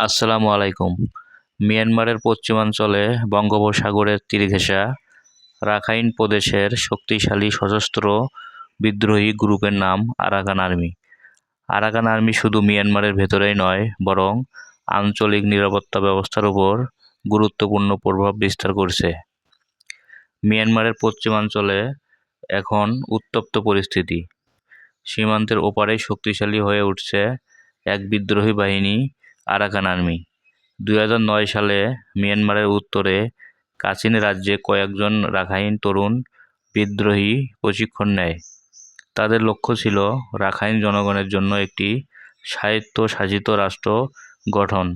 আসসালামু আলাইকুম। মিয়ানমারের পশ্চিমাঞ্চলে বঙ্গোপসাগরের তীর রাখাইন প্রদেশের শক্তিশালী সশস্ত্র বিদ্রোহী গ্রুপের নাম আরাকান আর্মি। আরাকান আর্মি শুধু মিয়ানমারের ভেতরেই নয়, বরং আঞ্চলিক নিরাপত্তা ব্যবস্থার উপর গুরুত্বপূর্ণ প্রভাব বিস্তার করছে। মিয়ানমারের পশ্চিমাঞ্চলে এখন উত্তপ্ত পরিস্থিতি। সীমান্তের ওপারেই শক্তিশালী হয়ে উঠছে এক বিদ্রোহী বাহিনী আরাকান আর্মি। দুই হাজার নয় সালে মিয়ানমারের উত্তরে কাচিন রাজ্যে কয়েকজন রাখাইন তরুণ বিদ্রোহী প্রশিক্ষণ নেয়। তাদের লক্ষ্য ছিল রাখাইন জনগণের জন্য একটি স্বায়ত্তশাসিত রাষ্ট্র গঠন।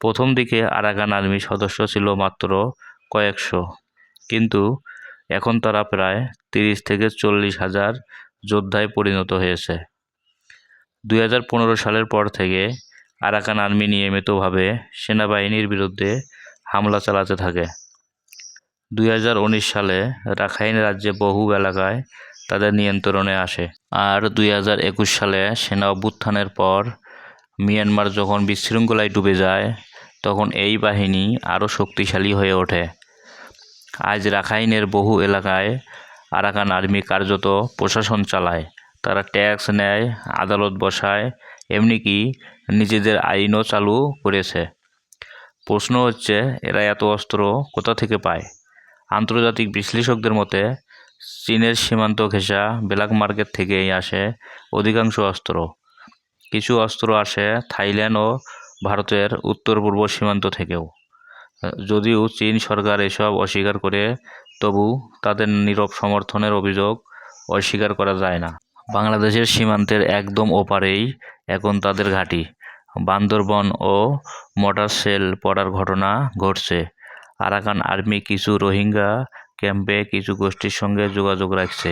প্রথম দিকে আরাকান আর্মির সদস্য ছিল মাত্র কয়েকশো। কিন্তু এখন তারা প্রায় তিরিশ থেকে চল্লিশ হাজার যোদ্ধায় পরিণত হয়েছে। দুই হাজার পনেরো সালের পর থেকে আরাকান আর্মি নিয়মিতভাবে সেনাবাহিনীর বিরুদ্ধে হামলা চালাতে থাকে। দুই হাজার উনিশ সালে রাখাইন রাজ্যে বহু এলাকায় তাদের নিয়ন্ত্রণে আসে আর দুই হাজার একুশ সালে সেনা অভ্যুত্থানের পর মিয়ানমার যখন বিশৃঙ্খলায় ডুবে যায়, তখন এই বাহিনী আরও শক্তিশালী হয়ে ওঠে। আজ রাখাইনের বহু এলাকায় আরাকান আর্মি কার্যত প্রশাসন চালায়, তারা ট্যাক্স নেয়, আদালত বসায় এমনকি নিজেদের আইনও চালু করেছে। প্রশ্ন হচ্ছে, এরা এত অস্ত্র কোথা থেকে পায়? আন্তর্জাতিক বিশ্লেষকদের মতে, চীনের সীমান্ত ঘেঁষা ব্ল্যাক মার্কেট থেকেই আসে অধিকাংশ অস্ত্র। কিছু অস্ত্র আসে থাইল্যান্ড ও ভারতের উত্তর পূর্ব সীমান্ত থেকেও। যদিও চীন সরকার এসব অস্বীকার করে, তবু তাদের নীরব সমর্থনের অভিযোগ অস্বীকার করা যায় না। বাংলাদেশের সীমান্তের একদম ওপারেই এখন তাদের ঘাঁটি। বান্দরবন ও মোটর সেল পড়ার ঘটনা ঘটছে। আরাকান আর্মি কিছু রোহিঙ্গা ক্যাম্পে কিছু গোষ্ঠীর সঙ্গে যোগাযোগ রাখছে।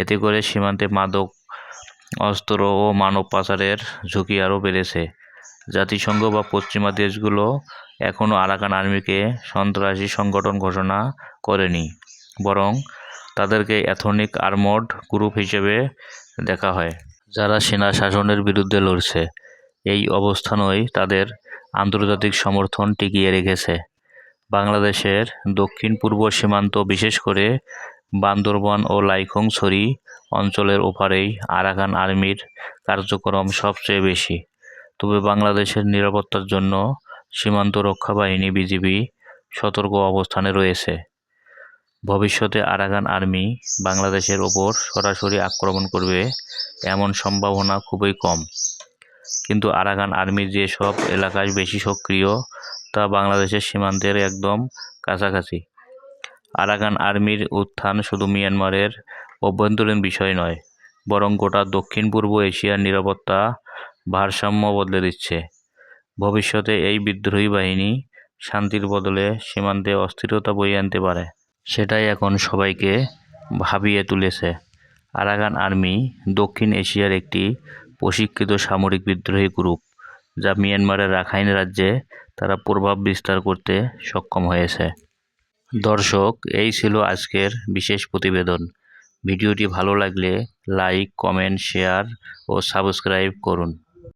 এতে করে সীমান্তে মাদক, অস্ত্র ও মানব পাচারের ঝুঁকি আরও বেড়েছে। জাতিসংঘ বা পশ্চিমা দেশগুলো এখনও আরাকান আর্মিকে সন্ত্রাসী সংগঠন ঘোষণা করেনি, বরং তাদেরকে এথনিক আর্মড গ্রুপ হিসেবে দেখা হয়। যারা সেনা শাসনের বিরুদ্ধে লড়ছে, এই অবস্থানই তাদের আন্তর্জাতিক সমর্থন টিকিয়ে রেখেছে। বাংলাদেশের দক্ষিণ পূর্ব সীমান্ত, বিশেষ করে বান্দরবান ও লাইখংছড়ি অঞ্চলের ওপারেই আরাকান আর্মির কার্যক্রম সবচেয়ে বেশি। তবে বাংলাদেশের নিরাপত্তার জন্য সীমান্ত রক্ষা বাহিনী বিজিবি সতর্ক অবস্থানে রয়েছে। ভবিষ্যতে আরাকান আর্মি বাংলাদেশের ওপর সরাসরি আক্রমণ করবে এমন সম্ভাবনা খুবই কম। কিন্তু আরাকান আর্মি যেসব এলাকায় বেশি সক্রিয়, তা বাংলাদেশের সীমান্তের একদম কাছাকাছি। আরাকান আর্মির উত্থান শুধু মিয়ানমারের অভ্যন্তরীণ বিষয় নয়, বরং গোটা দক্ষিণ পূর্ব এশিয়ার নিরাপত্তা ভারসাম্য বদলে দিচ্ছে। ভবিষ্যতে এই বিদ্রোহী বাহিনী শান্তির বদলে সীমান্তে অস্থিরতা বয়ে আনতে পারে। সেটাই এখন সবাইকে ভাবিয়ে তুলেছে। আরাকান আর্মি দক্ষিণ এশিয়ার একটি প্রশিক্ষিত সামরিক বিদ্রোহী গ্রুপ, যা মিয়ানমারের রাখাইন রাজ্যে তারা প্রভাব বিস্তার করতে সক্ষম হয়েছে। দর্শক, এই ছিল আজকের বিশেষ প্রতিবেদন। ভিডিওটি ভালো লাগলে লাইক, কমেন্ট, শেয়ার ও সাবস্ক্রাইব করুন।